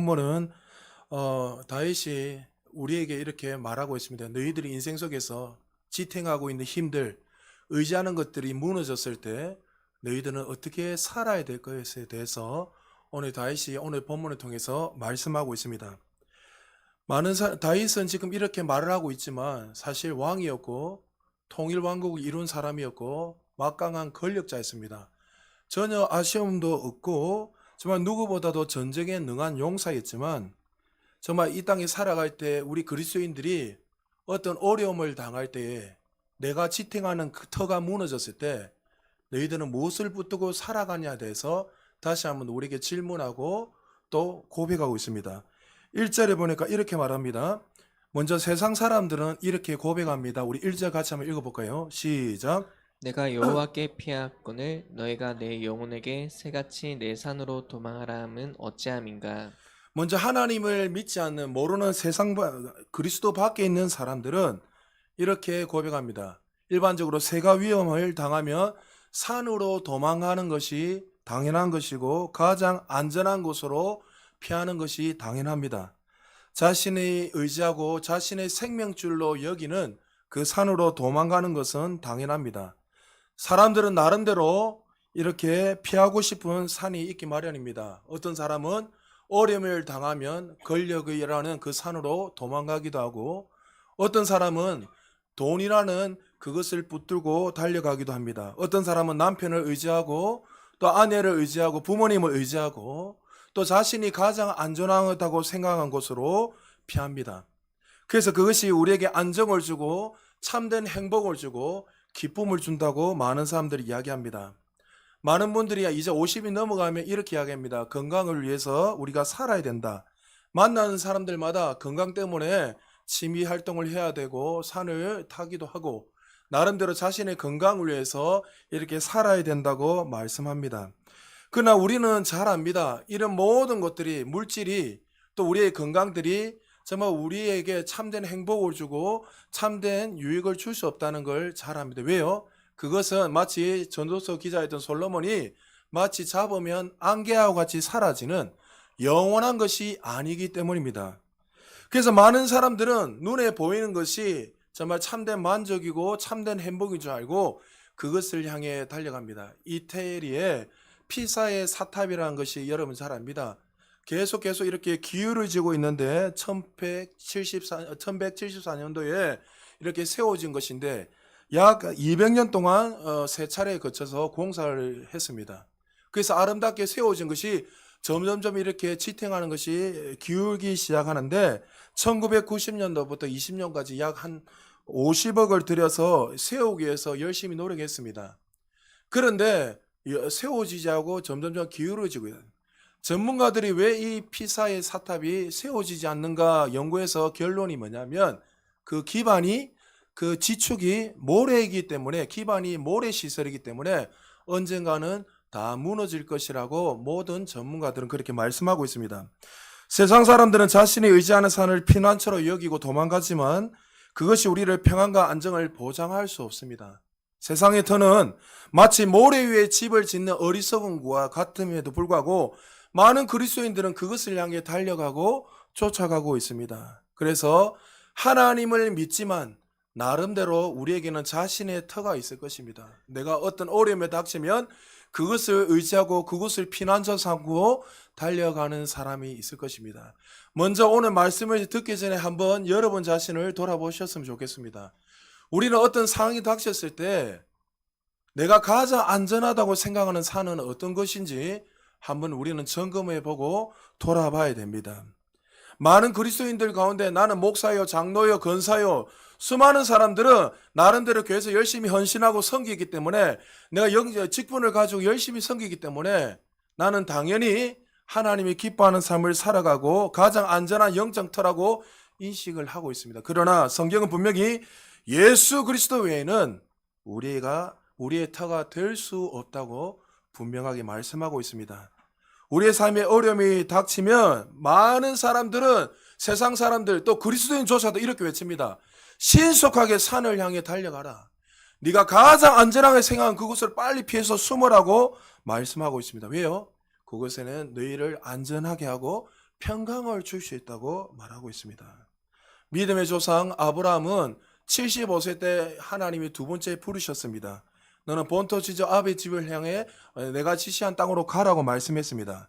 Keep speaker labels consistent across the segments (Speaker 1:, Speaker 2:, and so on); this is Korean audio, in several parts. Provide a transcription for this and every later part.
Speaker 1: 본문은 어, 다윗이 우리에게 이렇게 말하고 있습니다. 너희들이 인생 속에서 지탱하고 있는 힘들, 의지하는 것들이 무너졌을 때 너희들은 어떻게 살아야 될 것에 대해서 오늘 다윗이 오늘 본문을 통해서 말씀하고 있습니다. 많은 사, 다윗은 지금 이렇게 말을 하고 있지만 사실 왕이었고 통일 왕국을 이룬 사람이었고 막강한 권력자였습니다. 전혀 아쉬움도 없고 정말 누구보다도 전쟁에 능한 용사였지만 정말 이 땅에 살아갈 때 우리 그리스도인들이 어떤 어려움을 당할 때에 내가 지탱하는 그 터가 무너졌을 때 너희들은 무엇을 붙들고 살아가냐에 대해서 다시 한번 우리에게 질문하고 또 고백하고 있습니다. 1절에 보니까 이렇게 말합니다. 먼저 세상 사람들은 이렇게 고백합니다. 우리 1절 같이 한번 읽어볼까요? 시작.
Speaker 2: 내가 여호와께 피하거늘 너희가 내 영혼에게 새같이 내 산으로 도망하라 함은 어찌함인가
Speaker 1: 먼저 하나님을 믿지 않는 모르는 세상 바- 그리스도 밖에 있는 사람들은 이렇게 고백합니다. 일반적으로 새가 위험을 당하면 산으로 도망가는 것이 당연한 것이고 가장 안전한 곳으로 피하는 것이 당연합니다. 자신의 의지하고 자신의 생명줄로 여기는 그 산으로 도망가는 것은 당연합니다. 사람들은 나름대로 이렇게 피하고 싶은 산이 있기 마련입니다. 어떤 사람은 어려움을 당하면 권력이라는 그 산으로 도망가기도 하고 어떤 사람은 돈이라는 그것을 붙들고 달려가기도 합니다. 어떤 사람은 남편을 의지하고 또 아내를 의지하고 부모님을 의지하고 또 자신이 가장 안전하다고 생각한 곳으로 피합니다. 그래서 그것이 우리에게 안정을 주고 참된 행복을 주고 기쁨을 준다고 많은 사람들이 이야기합니다. 많은 분들이 이제 50이 넘어가면 이렇게 이야기합니다. 건강을 위해서 우리가 살아야 된다. 만나는 사람들마다 건강 때문에 취미 활동을 해야 되고 산을 타기도 하고 나름대로 자신의 건강을 위해서 이렇게 살아야 된다고 말씀합니다. 그러나 우리는 잘 압니다. 이런 모든 것들이 물질이 또 우리의 건강들이 정말 우리에게 참된 행복을 주고 참된 유익을 줄 수 없다는 걸 잘 압니다. 왜요? 그것은 마치 전도서 기자였던 솔로몬이 마치 잡으면 안개와 같이 사라지는 영원한 것이 아니기 때문입니다. 그래서 많은 사람들은 눈에 보이는 것이 정말 참된 만족이고 참된 행복인 줄 알고 그것을 향해 달려갑니다. 이태리에 피사의 사탑이라는 것이 여러분 잘 압니다. 계속 계속 이렇게 기울어지고 있는데 1174, 1174년도에 이렇게 세워진 것인데 약 200년 동안 어, 세 차례에 거쳐서 공사를 했습니다. 그래서 아름답게 세워진 것이 점점점 이렇게 지탱하는 것이 기울기 시작하는데 1990년도부터 20년까지 약 한 50억을 들여서 세우기 위해서 열심히 노력했습니다. 그런데 세워지지 않고 점점점 기울어지고 있어요. 전문가들이 왜 이 피사의 사탑이 세워지지 않는가 연구해서 결론이 뭐냐면 그 기반이 그 지축이 모래이기 때문에 기반이 모래 시설이기 때문에 언젠가는 다 무너질 것이라고 모든 전문가들은 그렇게 말씀하고 있습니다. 세상 사람들은 자신이 의지하는 산을 피난처로 여기고 도망가지만 그것이 우리를 평안과 안정을 보장할 수 없습니다. 세상의 터는 마치 모래 위에 집을 짓는 어리석은 것과 같음에도 불구하고 많은 그리스도인들은 그것을 향해 달려가고 쫓아가고 있습니다. 그래서 하나님을 믿지만 나름대로 우리에게는 자신의 터가 있을 것입니다. 내가 어떤 어려움에 닥치면 그것을 의지하고 그것을 피난처 삼고 달려가는 사람이 있을 것입니다. 먼저 오늘 말씀을 듣기 전에 한번 여러분 자신을 돌아보셨으면 좋겠습니다. 우리는 어떤 상황이 닥쳤을 때 내가 가장 안전하다고 생각하는 산은 어떤 것인지 한번 우리는 점검해 보고 돌아봐야 됩니다. 많은 그리스도인들 가운데 나는 목사요, 장로요, 건사요, 수많은 사람들은 나름대로 교회에서 열심히 헌신하고 섬기기 때문에 내가 영, 직분을 가지고 열심히 섬기기 때문에 나는 당연히 하나님이 기뻐하는 삶을 살아가고 가장 안전한 영적 터라고 인식을 하고 있습니다. 그러나 성경은 분명히 예수 그리스도 외에는 우리가 우리의 터가 될 수 없다고 분명하게 말씀하고 있습니다. 우리의 삶에 어려움이 닥치면 많은 사람들은 세상 사람들 또 그리스도인조차도 이렇게 외칩니다. 신속하게 산을 향해 달려가라. 네가 가장 안전하게 생각한 그곳을 빨리 피해서 숨으라고 말씀하고 있습니다. 왜요? 그곳에는 너희를 안전하게 하고 평강을 줄 수 있다고 말하고 있습니다. 믿음의 조상 아브라함은 75세 때 하나님이 두 번째 부르셨습니다. 너는 본토 지저 아베 집을 향해 내가 지시한 땅으로 가라고 말씀했습니다.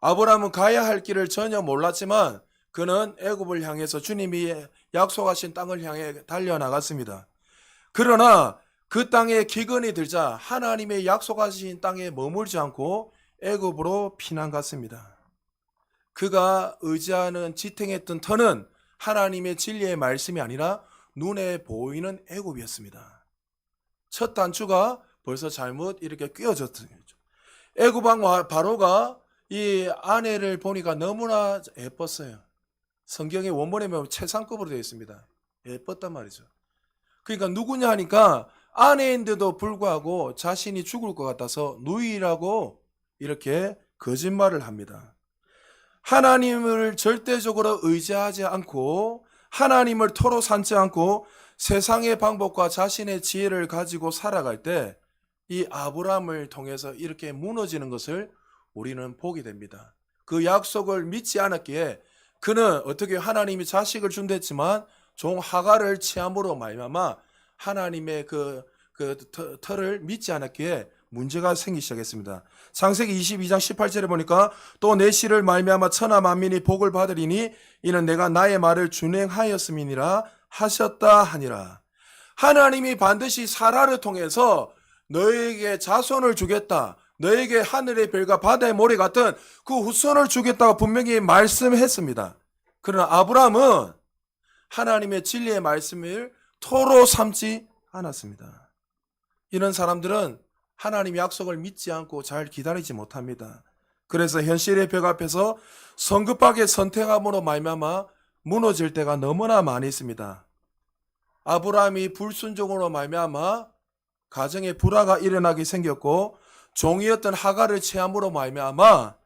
Speaker 1: 아브라함은 가야 할 길을 전혀 몰랐지만 그는 애굽을 향해서 주님이 약속하신 땅을 향해 달려나갔습니다. 그러나 그 땅에 기근이 들자 하나님의 약속하신 땅에 머물지 않고 애굽으로 피난 갔습니다. 그가 의지하는 지탱했던 터는 하나님의 진리의 말씀이 아니라 눈에 보이는 애굽이었습니다. 첫 단추가 벌써 잘못 이렇게 끼어졌던 거죠. 애굽 왕 바로가 이 아내를 보니까 너무나 예뻤어요. 성경의 원본에 보면 최상급으로 되어 있습니다. 예뻤단 말이죠. 그러니까 누구냐 하니까 아내인데도 불구하고 자신이 죽을 것 같아서 누이라고 이렇게 거짓말을 합니다. 하나님을 절대적으로 의지하지 않고 하나님을 토로 삼지 않고 세상의 방법과 자신의 지혜를 가지고 살아갈 때 이 아브라함을 통해서 이렇게 무너지는 것을 우리는 보게 됩니다. 그 약속을 믿지 않았기에 그는 어떻게 하나님이 자식을 준댔지만 종 하가를 취함으로 말미암아 하나님의 그, 그 터- 터를 믿지 않았기에 문제가 생기기 시작했습니다. 창세기 22장 18절에 보니까 또 내 씨를 말미암아 천하 만민이 복을 받으리니 이는 내가 나의 말을 준행하였음이니라 하셨다 하니라. 하나님이 반드시 사라를 통해서 너에게 자손을 주겠다. 너에게 하늘의 별과 바다의 모래 같은 그 후손을 주겠다고 분명히 말씀했습니다. 그러나 아브라함은 하나님의 진리의 말씀을 토로 삼지 않았습니다. 이런 사람들은 하나님의 약속을 믿지 않고 잘 기다리지 못합니다. 그래서 현실의 벽 앞에서 성급하게 선택함으로 말미암아 무너질 때가 너무나 많이 있습니다. 아브라함이 불순종으로 말미암아 가정에 불화가 일어나게 생겼고 종이었던 하가를 체함으로 말미암아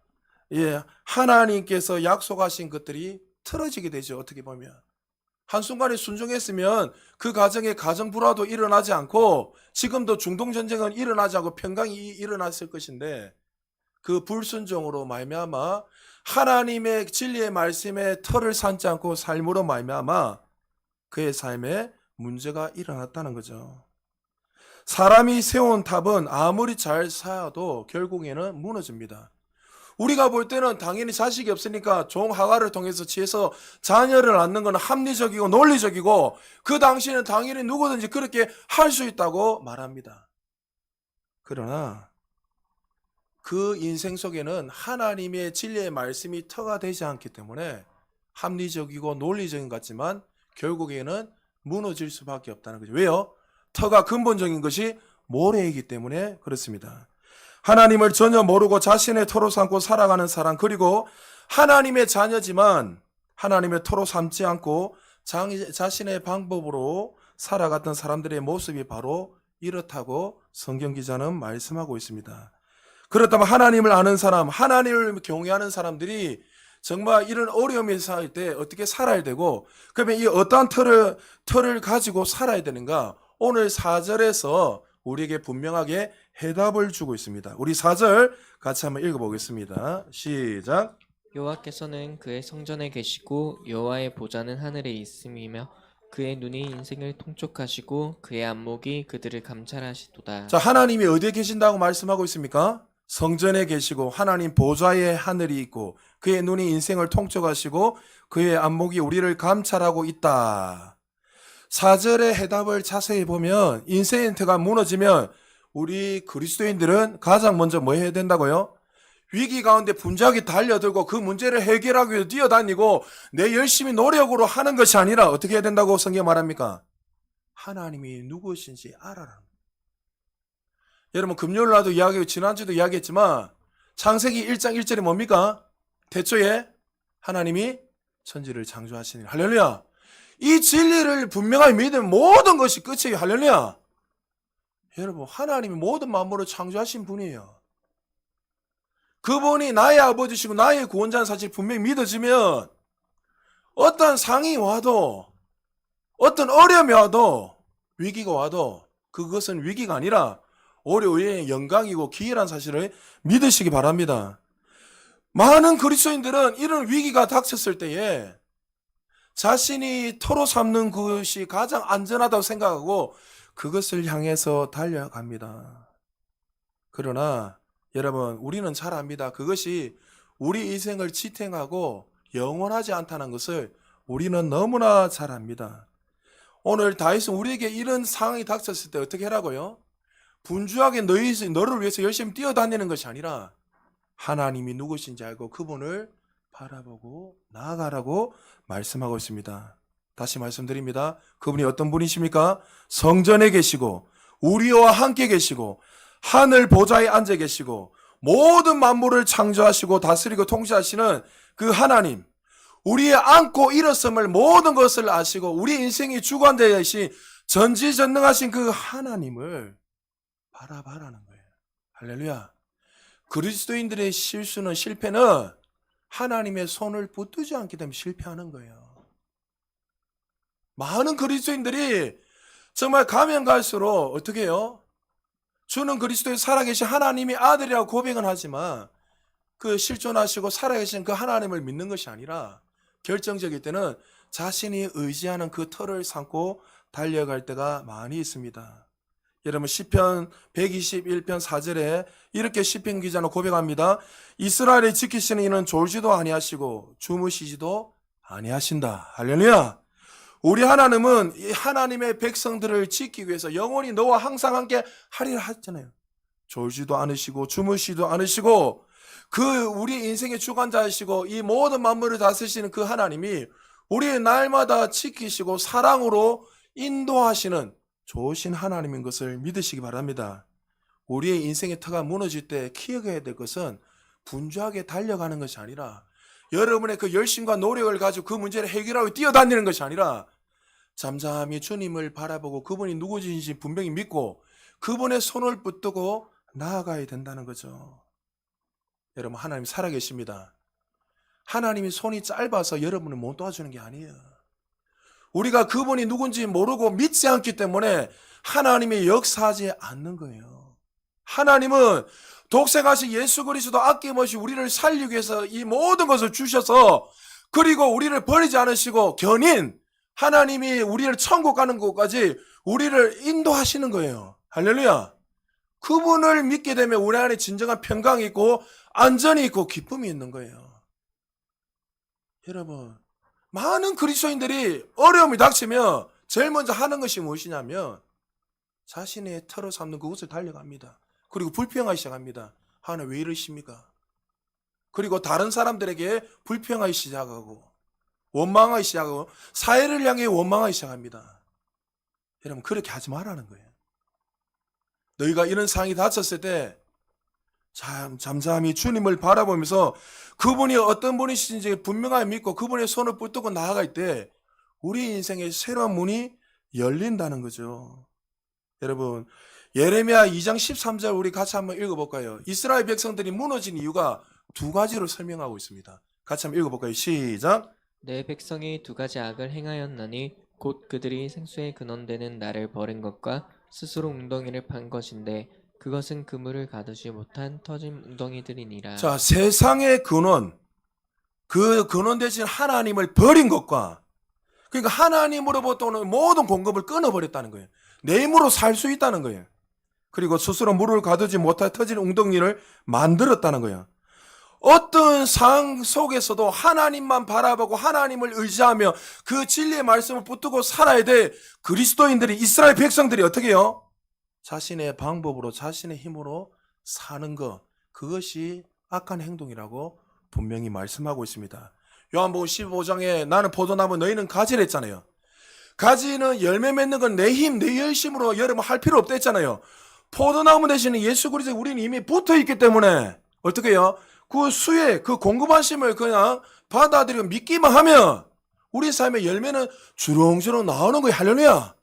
Speaker 1: 예, 하나님께서 약속하신 것들이 틀어지게 되죠. 어떻게 보면. 한순간에 순종했으면 그 가정에 가정 불화도 일어나지 않고 지금도 중동 전쟁은 일어나지 않고 평강이 일어났을 것인데 그 불순종으로 말미암아 하나님의 진리의 말씀에 털을 삼지 않고 삶으로 말미암아 그의 삶에 문제가 일어났다는 거죠. 사람이 세운 탑은 아무리 잘 쌓아도 결국에는 무너집니다. 우리가 볼 때는 당연히 자식이 없으니까 종 하가를 통해서 취해서 자녀를 낳는 건 합리적이고 논리적이고 그 당시에는 당연히 누구든지 그렇게 할 수 있다고 말합니다. 그러나 그 인생 속에는 하나님의 진리의 말씀이 터가 되지 않기 때문에 합리적이고 논리적인 것 같지만 결국에는 무너질 수밖에 없다는 거죠. 왜요? 터가 근본적인 것이 모래이기 때문에 그렇습니다. 하나님을 전혀 모르고 자신의 토로 삼고 살아가는 사람 그리고 하나님의 자녀지만 하나님의 토로 삼지 않고 장- 자신의 방법으로 살아갔던 사람들의 모습이 바로 이렇다고 성경 기자는 말씀하고 있습니다. 그렇다면 하나님을 아는 사람, 하나님을 경외하는 사람들이 정말 이런 어려움에 살때 어떻게 살아야 되고 그러면 이 어떠한 틀을 틀을 가지고 살아야 되는가? 오늘 4절에서 우리에게 분명하게 해답을 주고 있습니다. 우리 4절 같이 한번 읽어 보겠습니다. 시작.
Speaker 2: 여호와께서는 그의 성전에 계시고 여호와의 보좌는 하늘에 있음이며 그의 눈이 인생을 통촉하시고 그의 안목이 그들을 감찰하시도다.
Speaker 1: 자, 하나님이 어디에 계신다고 말씀하고 있습니까? 성전에 계시고 하나님 보좌에 하늘이 있고 그의 눈이 인생을 통촉하시고 그의 안목이 우리를 감찰하고 있다. 4절의 해답을 자세히 보면 터가 무너지면 우리 그리스도인들은 가장 먼저 뭐 해야 된다고요? 위기 가운데 분주하게 달려들고 그 문제를 해결하기 위해 뛰어다니고 내 열심히 노력으로 하는 것이 아니라 어떻게 해야 된다고 성경 말합니까? 하나님이 누구신지 알아라. 여러분 금요일 날도 이야기하고 지난주도 이야기했지만 창세기 1장 1절이 뭡니까? 태초에 하나님이 천지를 창조하시니 할렐루야. 이 진리를 분명하게 믿으면 모든 것이 끝이에요. 할렐루야. 여러분 하나님이 모든 만물을 창조하신 분이에요. 그분이 나의 아버지시고 나의 구원자는 사실 분명히 믿어지면 어떤 상이 와도 어떤 어려움이 와도 위기가 와도 그것은 위기가 아니라 오히려 우리의 영광이고 기회란 사실을 믿으시기 바랍니다. 많은 그리스도인들은 이런 위기가 닥쳤을 때에 자신이 토로 삼는 것이 가장 안전하다고 생각하고 그것을 향해서 달려갑니다. 그러나 여러분, 우리는 잘 압니다. 그것이 우리 인생을 지탱하고 영원하지 않다는 것을 우리는 너무나 잘 압니다. 오늘 다윗은 우리에게 이런 상황이 닥쳤을 때 어떻게 하라고요? 분주하게 너희, 너를 위해서 열심히 뛰어다니는 것이 아니라 하나님이 누구신지 알고 그분을 바라보고 나아가라고 말씀하고 있습니다. 다시 말씀드립니다. 그분이 어떤 분이십니까? 성전에 계시고 우리와 함께 계시고 하늘 보좌에 앉아 계시고 모든 만물을 창조하시고 다스리고 통치하시는 그 하나님 우리의 안고 일었음을 모든 것을 아시고 우리 인생이 주관되신 전지전능하신 그 하나님을 바라봐라는 거예요. 할렐루야. 그리스도인들의 실수는 실패는 하나님의 손을 붙들지 않기 때문에 실패하는 거예요. 많은 그리스도인들이 정말 가면 갈수록 어떻게 해요? 주는 그리스도의 살아계신 하나님이 아들이라고 고백은 하지만 그 실존하시고 살아계신 그 하나님을 믿는 것이 아니라 결정적일 때는 자신이 의지하는 그 터를 삼고 달려갈 때가 많이 있습니다. 여러분 시편 121편 4절에 이렇게 시편 기자는 고백합니다. 이스라엘을 지키시는 이는 졸지도 아니하시고 주무시지도 아니하신다. 할렐루야. 우리 하나님은 이 하나님의 백성들을 지키기 위해서 영원히 너와 항상 함께 하리라 하잖아요. 졸지도 않으시고 주무시도 않으시고 그 우리 인생의 주관자이시고 이 모든 만물을 다스리시는 그 하나님이 우리의 날마다 지키시고 사랑으로 인도하시는 좋으신 하나님인 것을 믿으시기 바랍니다. 우리의 인생의 터가 무너질 때 기억해야 될 것은 분주하게 달려가는 것이 아니라 여러분의 그 열심과 노력을 가지고 그 문제를 해결하고 뛰어다니는 것이 아니라 잠잠히 주님을 바라보고 그분이 누구신지 분명히 믿고 그분의 손을 붙들고 나아가야 된다는 거죠. 여러분 하나님 살아계십니다. 하나님이 손이 짧아서 여러분을 못 도와주는 게 아니에요. 우리가 그분이 누군지 모르고 믿지 않기 때문에 하나님이 역사하지 않는 거예요. 하나님은 독생하신 예수 그리스도 아낌없이 우리를 살리기 위해서 이 모든 것을 주셔서 그리고 우리를 버리지 않으시고 견인 하나님이 우리를 천국 가는 곳까지 우리를 인도하시는 거예요. 할렐루야. 그분을 믿게 되면 우리 안에 진정한 평강이 있고 안전이 있고 기쁨이 있는 거예요. 여러분, 많은 그리스도인들이 어려움이 닥치면 제일 먼저 하는 것이 무엇이냐면 자신의 터로 삼는 그곳을 달려갑니다. 그리고 불평하기 시작합니다. 하나님 왜 이러십니까? 그리고 다른 사람들에게 불평하기 시작하고 원망하기 시작하고 사회를 향해 원망하기 시작합니다. 여러분 그렇게 하지 말라는 거예요. 너희가 이런 상황이 닥쳤을 때 참, 잠잠히 주님을 바라보면서 그분이 어떤 분이신지 분명하게 믿고 그분의 손을 붙들고 나아갈 때 우리 인생의 새로운 문이 열린다는 거죠. 여러분, 예레미야 2장 13절 우리 같이 한번 읽어볼까요? 이스라엘 백성들이 무너진 이유가 두 가지로 설명하고 있습니다. 같이 한번 읽어볼까요? 시작.
Speaker 2: 내 백성이 두 가지 악을 행하였나니 곧 그들이 생수의 근원되는 나를 버린 것과 스스로 웅덩이를 판 것인데 그것은 그물을 가두지 못한 터진 웅덩이들이니라.
Speaker 1: 자, 세상의 근원, 그 근원 대신 하나님을 버린 것과, 그러니까 하나님으로부터 오는 모든 공급을 끊어버렸다는 거예요. 내 힘으로 살 수 있다는 거예요. 그리고 스스로 물을 가두지 못할 터진 웅덩이를 만들었다는 거예요. 어떤 상황 속에서도 하나님만 바라보고 하나님을 의지하며 그 진리의 말씀을 붙들고 살아야 돼. 그리스도인들이, 이스라엘 백성들이 어떻게 해요? 자신의 방법으로, 자신의 힘으로 사는 것. 그것이 악한 행동이라고 분명히 말씀하고 있습니다. 요한복음 15장에 나는 포도나무 너희는 가지를 했잖아요. 가지는 열매 맺는 건 내 힘, 내 열심으로 여러분 할 필요 없다 했잖아요. 포도나무 대신에 예수 그리스도 우리는 이미 붙어 있기 때문에 어떻게 해요? 그 수에 그 공급하심을 그냥 받아들이고 믿기만 하면 우리 삶의 열매는 주렁주렁 나오는 거예요. 할렐루야.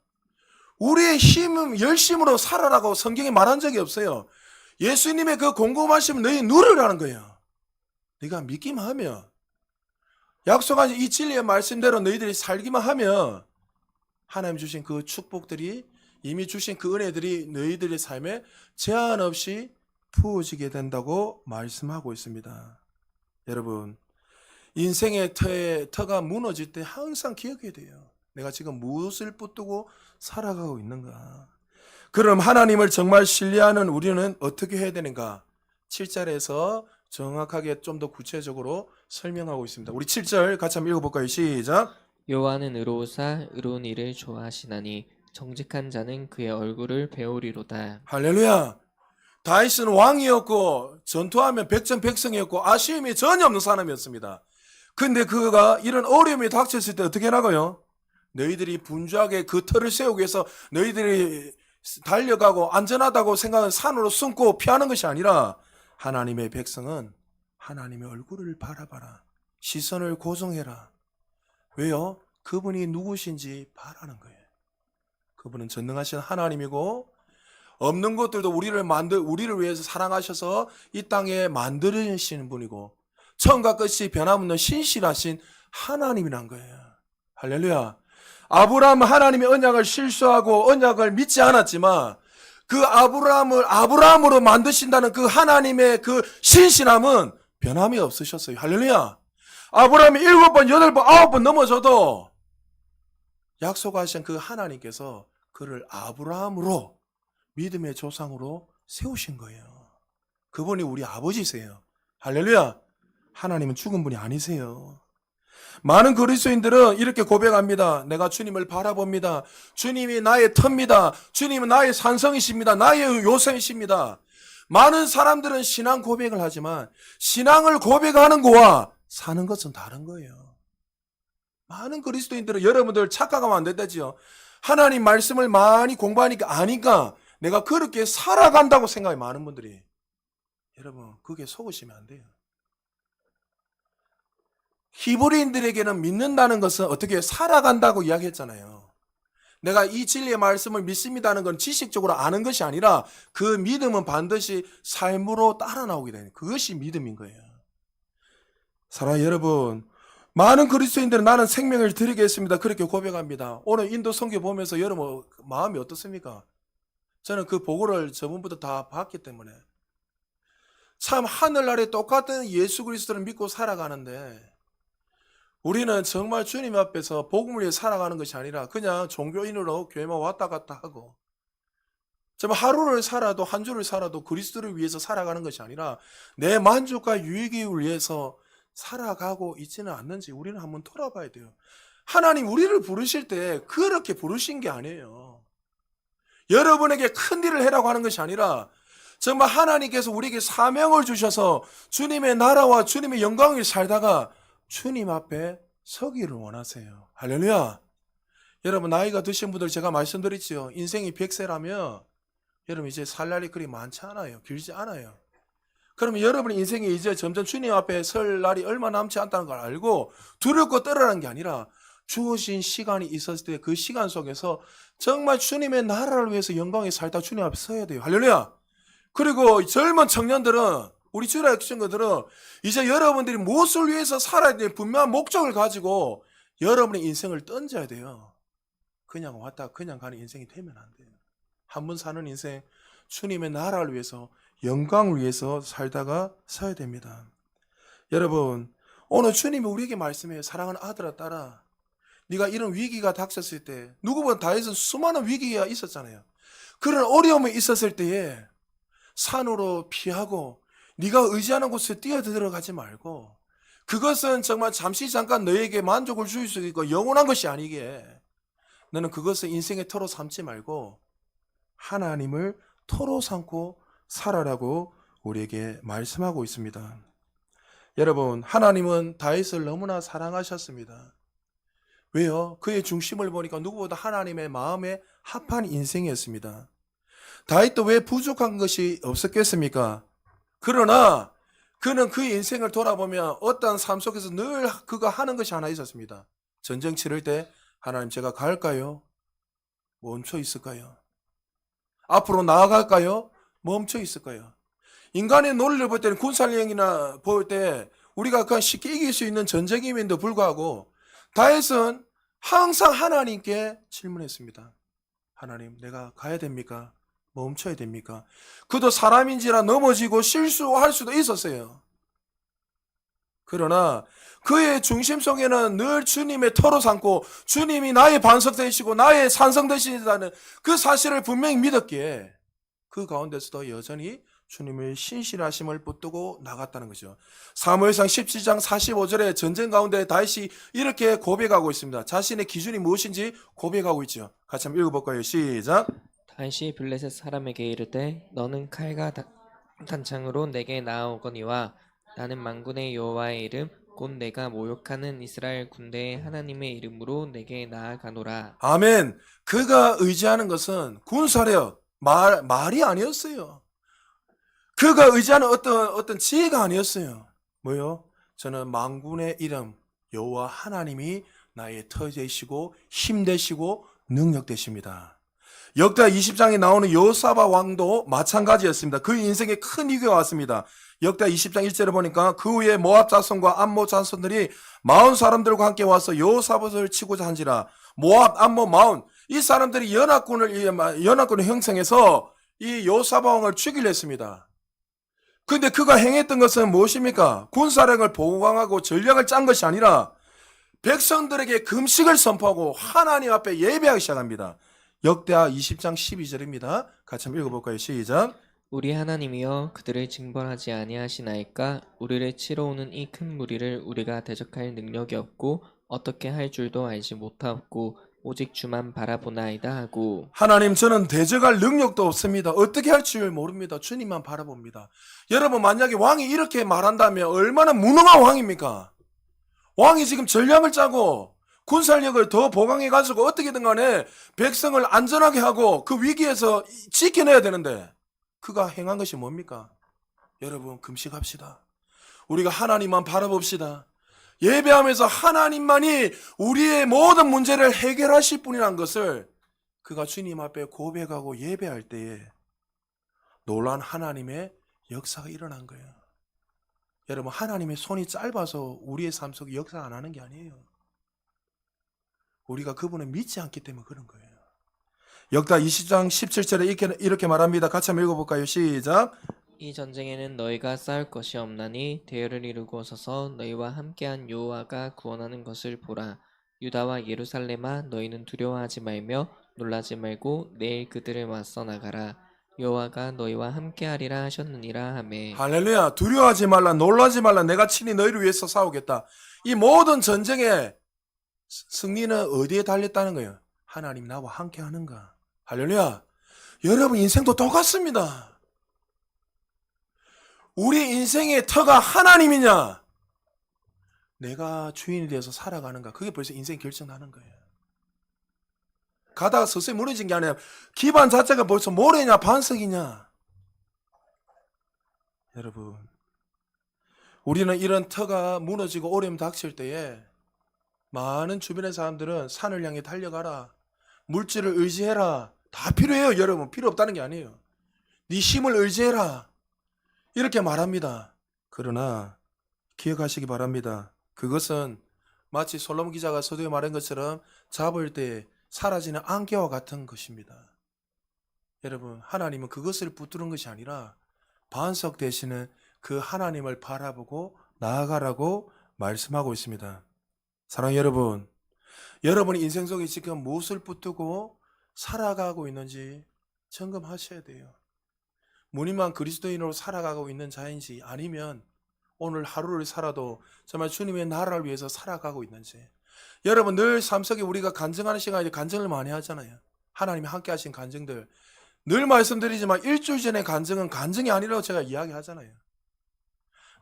Speaker 1: 우리의 힘은 열심으로 살아라고 성경에 말한 적이 없어요. 예수님의 그 공급하심을 너희 누르라는 거예요. 네가 믿기만 하면 약속한 이 진리의 말씀대로 너희들이 살기만 하면 하나님 주신 그 축복들이 이미 주신 그 은혜들이 너희들의 삶에 제한 없이 부어지게 된다고 말씀하고 있습니다. 여러분, 인생의 터에, 터가 무너질 때 항상 기억해야 돼요. 내가 지금 무엇을 붙들고 살아가고 있는가. 그럼 하나님을 정말 신뢰하는 우리는 어떻게 해야 되는가? 7절에서 정확하게 좀 더 구체적으로 설명하고 있습니다. 우리 7절 같이 한번 읽어볼까요? 시작.
Speaker 2: 여호와는 의로우사 의로운 일을 좋아하시나니 정직한 자는 그의 얼굴을 배우리로다.
Speaker 1: 할렐루야. 다윗은 왕이었고 전투하면 백전백승이었고 아쉬움이 전혀 없는 사람이었습니다. 근데 그가 이런 어려움이 닥쳤을 때 어떻게 나가요? 너희들이 분주하게 그 터를 세우기 위해서 너희들이 달려가고 안전하다고 생각하는 산으로 숨고 피하는 것이 아니라 하나님의 백성은 하나님의 얼굴을 바라봐라. 시선을 고정해라. 왜요? 그분이 누구신지 바라는 거예요. 그분은 전능하신 하나님이고 없는 것들도 우리를 만들 우리를 위해서 사랑하셔서 이 땅에 만드시는 분이고 처음과 끝이 변함없는 신실하신 하나님이란 거예요. 할렐루야. 아브라함은 하나님의 언약을 실수하고 언약을 믿지 않았지만 그 아브라함을 아브라함으로 만드신다는 그 하나님의 그 신실함은 변함이 없으셨어요. 할렐루야. 아브라함이 일곱 번, 여덟 번, 아홉 번 넘어져도 약속하신 그 하나님께서 그를 아브라함으로 믿음의 조상으로 세우신 거예요. 그분이 우리 아버지세요. 할렐루야. 하나님은 죽은 분이 아니세요. 많은 그리스도인들은 이렇게 고백합니다. 내가 주님을 바라봅니다. 주님이 나의 터입니다. 주님은 나의 산성이십니다. 나의 요새이십니다. 많은 사람들은 신앙 고백을 하지만 신앙을 고백하는 거와 사는 것은 다른 거예요. 많은 그리스도인들은 여러분들 착각하면 안 된다지요. 하나님 말씀을 많이 공부하니까 아니까 내가 그렇게 살아간다고 생각이 많은 분들이 여러분 그게 속으시면 안 돼요. 히브리인들에게는 믿는다는 것은 어떻게 살아간다고 이야기했잖아요. 내가 이 진리의 말씀을 믿습니다는 건 지식적으로 아는 것이 아니라 그 믿음은 반드시 삶으로 따라 나오게 되는 그것이 믿음인 거예요. 사랑 여러분, 많은 그리스도인들은 나는 생명을 드리겠습니다. 그렇게 고백합니다. 오늘 인도 선교 보면서 여러분 마음이 어떻습니까? 저는 그 보고를 저번부터 다 봤기 때문에 참 하늘나라에 똑같은 예수 그리스도를 믿고 살아가는데 우리는 정말 주님 앞에서 복음을 위해 살아가는 것이 아니라 그냥 종교인으로 교회만 왔다 갔다 하고 정말 하루를 살아도 한 주를 살아도 그리스도를 위해서 살아가는 것이 아니라 내 만족과 유익을 위해서 살아가고 있지는 않는지 우리는 한번 돌아봐야 돼요. 하나님 우리를 부르실 때 그렇게 부르신 게 아니에요. 여러분에게 큰 일을 해라고 하는 것이 아니라 정말 하나님께서 우리에게 사명을 주셔서 주님의 나라와 주님의 영광을 살다가 주님 앞에 서기를 원하세요. 할렐루야. 여러분 나이가 드신 분들 제가 말씀드렸지요. 인생이 100세라면 여러분 이제 살 날이 그리 많지 않아요. 길지 않아요. 그러면 여러분 인생이 이제 점점 주님 앞에 설 날이 얼마 남지 않다는 걸 알고 두렵고 떨어라는 게 아니라 주어진 시간이 있었을 때 그 시간 속에서 정말 주님의 나라를 위해서 영광에 살다 주님 앞에 서야 돼요. 할렐루야. 그리고 젊은 청년들은 우리 주라 학생들은 이제 여러분들이 무엇을 위해서 살아야 될 분명한 목적을 가지고 여러분의 인생을 던져야 돼요. 그냥 왔다 그냥 가는 인생이 되면 안 돼요. 한 번 사는 인생 주님의 나라를 위해서 영광을 위해서 살다가 서야 됩니다. 여러분 오늘 주님이 우리에게 말씀해요. 사랑하는 아들아 딸아 네가 이런 위기가 닥쳤을 때 누구보다 다해서 수많은 위기가 있었잖아요. 그런 어려움이 있었을 때에 산으로 피하고 네가 의지하는 곳에 뛰어들어가지 말고 그것은 정말 잠시 잠깐 너에게 만족을 줄 수 있고 영원한 것이 아니게 너는 그것을 인생의 터로 삼지 말고 하나님을 터로 삼고 살아라고 우리에게 말씀하고 있습니다. 여러분, 하나님은 다윗을 너무나 사랑하셨습니다. 왜요? 그의 중심을 보니까 누구보다 하나님의 마음에 합한 인생이었습니다. 다윗도 왜 부족한 것이 없었겠습니까? 그러나 그는 그 인생을 돌아보면 어떠한 삶 속에서 늘 그가 하는 것이 하나 있었습니다. 전쟁 치를 때 하나님 제가 갈까요? 멈춰 있을까요? 앞으로 나아갈까요? 멈춰 있을까요? 인간의 논리를 볼 때는 군사력이나 볼 때 우리가 그냥 쉽게 이길 수 있는 전쟁임에도 불구하고 다윗은 항상 하나님께 질문했습니다. 하나님, 내가 가야 됩니까? 멈춰야 됩니까? 그도 사람인지라 넘어지고 실수할 수도 있었어요. 그러나 그의 중심 속에는 늘 주님의 터로 삼고 주님이 나의 반석 되시고 나의 산성 되시다는 그 사실을 분명히 믿었기에 그 가운데서도 여전히 주님의 신실하심을 붙들고 나갔다는 거죠. 사무엘상 17장 45절에 전쟁 가운데 다윗이 이렇게 고백하고 있습니다. 자신의 기준이 무엇인지 고백하고 있죠. 같이 한번 읽어볼까요? 시작.
Speaker 2: 다시 블레셋 사람에게 이르되 너는 칼과 다- 단창으로 내게 나아오거니와 나는 만군의 여호와의 이름 곧 내가 모욕하는 이스라엘 군대의 하나님의 이름으로 내게 나아가노라.
Speaker 1: 아멘. 그가 의지하는 것은 군사력, 말, 말이 아니었어요. 그가 의지하는 어떤, 어떤 지혜가 아니었어요. 뭐요? 저는 망군의 이름, 여호와 하나님이 나의 터 되시고, 힘 되시고, 능력 되십니다. 역대 20장에 나오는 요사바 왕도 마찬가지였습니다. 그 인생에 큰 위기가 왔습니다. 역대 20장 1절에 보니까 그 후에 모압 자손과 암모 자손들이 마흔 사람들과 함께 와서 요사봇을 치고자 한지라 모압, 암몬, 마온 이 사람들이 연합군을 이- 연합군을 형성해서 이 요사바 왕을 죽이려 했습니다. 근데 그가 행했던 것은 무엇입니까? 군사력을 보강하고 전략을 짠 것이 아니라 백성들에게 금식을 선포하고 하나님 앞에 예배하기 시작합니다. 역대하 20장 12절입니다. 같이 한번 읽어볼까요? 시작.
Speaker 2: 우리 하나님이여 그들을 징벌하지 아니하시나이까 우리를 치러 오는 이 큰 무리를 우리가 대적할 능력이 없고 어떻게 할 줄도 알지 못하고 오직 주만 바라보나이다 하고
Speaker 1: 하나님 저는 대적할 능력도 없습니다. 어떻게 할 줄 모릅니다. 주님만 바라봅니다. 여러분 만약에 왕이 이렇게 말한다면 얼마나 무능한 왕입니까? 왕이 지금 전략을 짜고 군사력을 더 보강해 가지고 어떻게든 간에 백성을 안전하게 하고 그 위기에서 지켜내야 되는데 그가 행한 것이 뭡니까? 여러분 금식합시다. 우리가 하나님만 바라봅시다. 예배하면서 하나님만이 우리의 모든 문제를 해결하실 분이란 것을 그가 주님 앞에 고백하고 예배할 때에 놀란 하나님의 역사가 일어난 거예요. 여러분, 하나님의 손이 짧아서 우리의 삶 속에 역사 안 하는 게 아니에요. 우리가 그분을 믿지 않기 때문에 그런 거예요. 역다 20장 17절에 이렇게, 이렇게 말합니다. 같이 한번 읽어볼까요? 시작.
Speaker 2: 이 전쟁에는 너희가 싸울 것이 없나니 대열을 이루고 서서 너희와 함께한 여호와가 구원하는 것을 보라 유다와 예루살렘아 너희는 두려워하지 말며 놀라지 말고 내일 그들을 맞서 나가라 여호와가 너희와 함께하리라 하셨느니라 하매
Speaker 1: 할렐루야. 두려워하지 말라, 놀라지 말라. 내가 친히 너희를 위해서 싸우겠다. 이 모든 전쟁의 승리는 어디에 달렸다는 거예요? 하나님 나와 함께 하는가? 할렐루야. 여러분 인생도 똑같습니다. 우리 인생의 터가 하나님이냐? 내가 주인이 되어서 살아가는가? 그게 벌써 인생 결정나는 거예요. 가다가 서서히 무너진 게 아니라 기반 자체가 벌써 모래냐 반석이냐? 여러분, 우리는 이런 터가 무너지고 어려움 닥칠 때에 많은 주변의 사람들은 산을 향해 달려가라. 물질을 의지해라. 다 필요해요, 여러분. 필요 없다는 게 아니에요. 네 힘을 의지해라. 이렇게 말합니다. 그러나 기억하시기 바랍니다. 그것은 마치 솔로몬 기자가 서두에 말한 것처럼 잡을 때 사라지는 안개와 같은 것입니다. 여러분, 하나님은 그것을 붙드는 것이 아니라 반석 되시는 그 하나님을 바라보고 나아가라고 말씀하고 있습니다. 사랑 여러분, 여러분이 인생 속에 지금 무엇을 붙들고 살아가고 있는지 점검하셔야 돼요. 무늬만 그리스도인으로 살아가고 있는 자인지 아니면 오늘 하루를 살아도 정말 주님의 나라를 위해서 살아가고 있는지. 여러분 늘 삶 속에 우리가 간증하는 시간에 간증을 많이 하잖아요. 하나님이 함께 하신 간증들. 늘 말씀드리지만 일주일 전에 간증은 간증이 아니라고 제가 이야기하잖아요.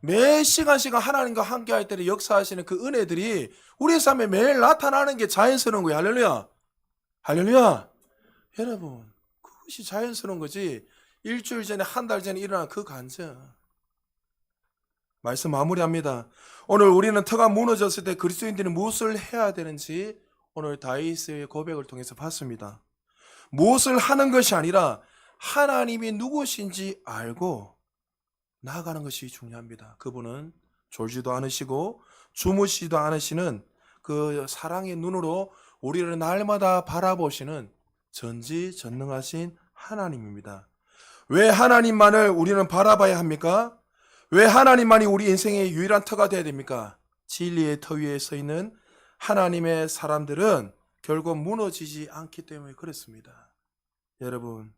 Speaker 1: 매 시간 시간 하나님과 함께 할 때를 역사하시는 그 은혜들이 우리 삶에 매일 나타나는 게 자연스러운 거예요. 할렐루야. 할렐루야. 여러분, 그것이 자연스러운 거지. 일주일 전에, 한 달 전에 일어난 그 간증. 말씀 마무리합니다. 오늘 우리는 터가 무너졌을 때 그리스도인들이 무엇을 해야 되는지 오늘 다윗의 고백을 통해서 봤습니다. 무엇을 하는 것이 아니라 하나님이 누구신지 알고 나아가는 것이 중요합니다. 그분은 졸지도 않으시고 주무시지도 않으시는 그 사랑의 눈으로 우리를 날마다 바라보시는 전지전능하신 하나님입니다. 왜 하나님만을 우리는 바라봐야 합니까? 왜 하나님만이 우리 인생의 유일한 터가 되어야 됩니까? 진리의 터 위에 서 있는 하나님의 사람들은 결국 무너지지 않기 때문에 그렇습니다. 여러분,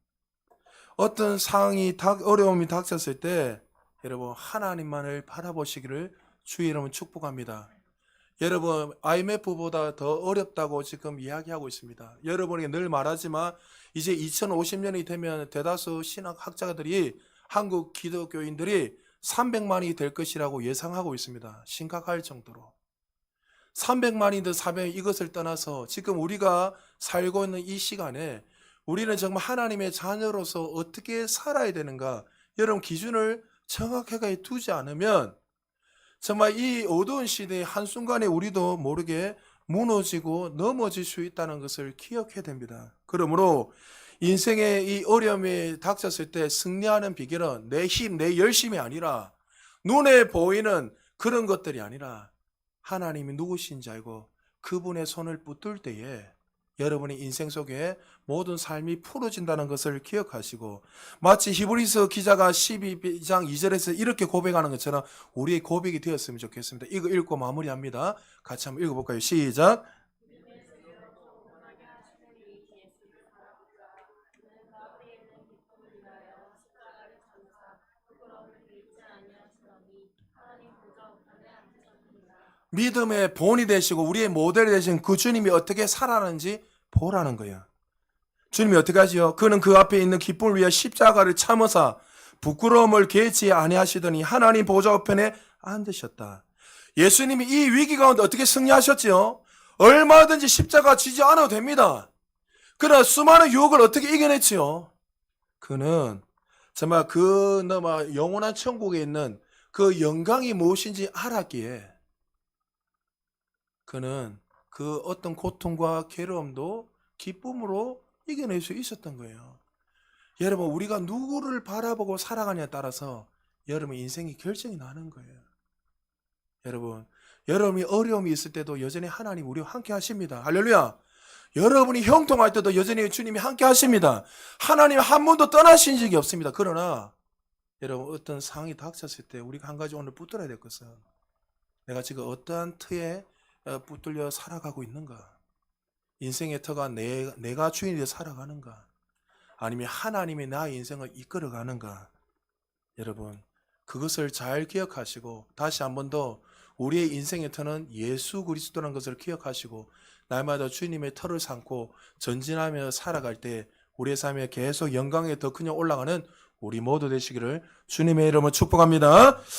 Speaker 1: 어떤 상황이 닥, 어려움이 닥쳤을 때 여러분 하나님만을 바라보시기를 주의 이름은 축복합니다. 여러분 IMF보다 더 어렵다고 지금 이야기하고 있습니다. 여러분에게 늘 말하지만 이제 2050년이 되면 대다수 신학 학자들이 한국 기독교인들이 300만이 될 것이라고 예상하고 있습니다. 심각할 정도로. 300만이든 400만 이것을 떠나서 지금 우리가 살고 있는 이 시간에 우리는 정말 하나님의 자녀로서 어떻게 살아야 되는가 여러분 기준을 정확하게 두지 않으면 정말 이 어두운 시대의 한순간에 우리도 모르게 무너지고 넘어질 수 있다는 것을 기억해야 됩니다. 그러므로 인생의 이 어려움이 닥쳤을 때 승리하는 비결은 내 힘, 내 열심이 아니라 눈에 보이는 그런 것들이 아니라 하나님이 누구신지 알고 그분의 손을 붙들 때에 여러분의 인생 속에 모든 삶이 풀어진다는 것을 기억하시고 마치 히브리서 기자가 12장 2절에서 이렇게 고백하는 것처럼 우리의 고백이 되었으면 좋겠습니다. 이거 읽고 마무리합니다. 같이 한번 읽어볼까요? 시작. 믿음의 본이 되시고 우리의 모델이 되신 그 주님이 어떻게 살아가는지 보라는 거예요. 주님이 어떻게 하지요? 그는 그 앞에 있는 기쁨을 위해 십자가를 참으사 부끄러움을 개치 아니하시더니 하나님 보좌 우편에 앉으셨다. 예수님이 이 위기 가운데 어떻게 승리하셨지요? 얼마든지 십자가 지지 않아도 됩니다. 그러나 수많은 유혹을 어떻게 이겨냈지요? 그는 정말 그 너마 영원한 천국에 있는 그 영광이 무엇인지 알았기에 그는 그 어떤 고통과 괴로움도 기쁨으로 이겨낼 수 있었던 거예요. 여러분, 우리가 누구를 바라보고 살아가냐에 따라서 여러분 인생이 결정이 나는 거예요. 여러분, 여러분이 어려움이 있을 때도 여전히 하나님 우리와 함께 하십니다. 할렐루야. 여러분이 형통할 때도 여전히 주님이 함께 하십니다. 하나님 한 번도 떠나신 적이 없습니다. 그러나 여러분 어떤 상황이 닥쳤을 때 우리가 한 가지 오늘 붙들어야 될 것은 내가 지금 어떠한 틀에 어, 붙들려 살아가고 있는가? 인생의 터가 내, 내가 주인이 되어 살아가는가? 아니면 하나님이 나의 인생을 이끌어 가는가? 여러분, 그것을 잘 기억하시고 다시 한 번 더 우리의 인생의 터는 예수 그리스도라는 것을 기억하시고 날마다 주님의 터를 삼고 전진하며 살아갈 때 우리의 삶에 계속 영광에 더 그냥 올라가는 우리 모두 되시기를 주님의 이름으로 축복합니다.